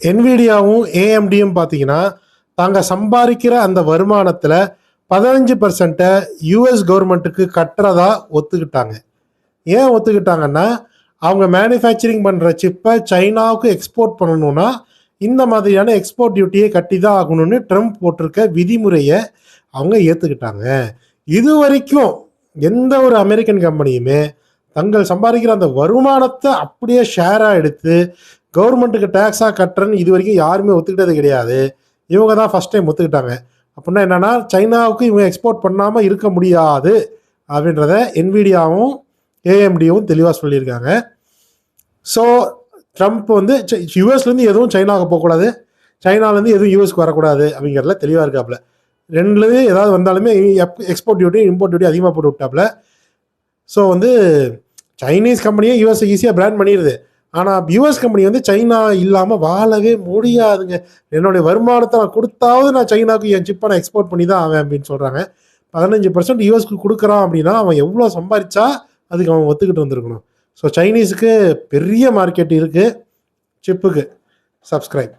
என்விடியாவும் ஏஎம்டியும் பார்த்தீங்கன்னா தாங்க சம்பாதிக்கிற அந்த வருமானத்தில் பதினஞ்சு பர்சன்ட்டை யூஎஸ் கவர்மெண்ட்டுக்கு கட்டுறதா ஒத்துக்கிட்டாங்க. ஏன் ஒத்துக்கிட்டாங்கன்னா அவங்க மேனுஃபேக்சரிங் பண்ணுற சிப்பை சைனாவுக்கு எக்ஸ்போர்ட் பண்ணணும்னா இந்த மாதிரியான எக்ஸ்போர்ட் டியூட்டியை கட்டி தான் ஆகணும்னு ட்ரம்ப் போட்டிருக்க விதிமுறையை அவங்க ஏற்றுக்கிட்டாங்க இது வரைக்கும் எந்த ஒரு அமெரிக்கன் கம்பெனியுமே தங்கள் சம்பாதிக்கிற அந்த வருமானத்தை அப்படியே ஷேராக எடுத்து கவர்மெண்ட்டுக்கு டேக்ஸாக கட்டுறேன்னு இது வரைக்கும் யாருமே ஒத்துக்கிட்டது கிடையாது. இவங்க தான் ஃபஸ்ட் டைம் ஒத்துக்கிட்டாங்க. அப்படின்னா என்னென்னா சைனாவுக்கு இவங்க எக்ஸ்போர்ட் பண்ணாமல் இருக்க முடியாது அப்படின்றத என்விடியாவும் ஏஎம்டியும் தெளிவாக சொல்லியிருக்காங்க. ஸோ ட்ரம்ப் வந்து யூஎஸ்லேருந்து எதுவும் சைனாவுக்கு போகக்கூடாது. சைனாலேருந்து எதுவும் யூஎஸ்க்கு வரக்கூடாது அப்படிங்கிறதுல தெளிவாக இருக்காப்புல. ரெண்டுலேருந்து ஏதாவது வந்தாலுமே எக்ஸ்போர்ட் டியூட்டி இம்போர்ட் டியூட்டி அதிகமாக போட்டு விட்டாப்புல. ஸோ வந்து சைனீஸ் கம்பெனியே யூஎஸ் ஈஸியாக பிராண்ட் பண்ணிடுது ஆனால் யூஎஸ் கம்பெனி வந்து சைனா இல்லாமல் வாழவே முடியாதுங்க. என்னுடைய வருமானத்தை நான் கொடுத்தாவது நான் சைனாவுக்கு என் சிப்பை நான் எக்ஸ்போர்ட் பண்ணி தான் ஆவேன் அப்படின்னு சொல்கிறாங்க பதினஞ்சு பர்சன்ட் யூஎஸ்க்கு கொடுக்குறான் அப்படின்னா அவன் எவ்வளோ சம்பாதிச்சா அதுக்கு அவன் ஒத்துக்கிட்டு வந்திருக்கணும் ஸோ சைனீஸுக்கு பெரிய மார்க்கெட் இருக்குது சிப்புக்கு சப்ஸ்கிரைப்